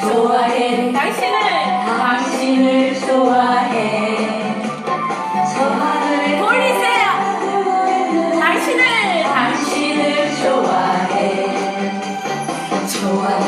좋아해. 당신을 당신을 좋아해. 저 하늘에 돌리세요. 당신을 당신을 좋아해. 좋아해.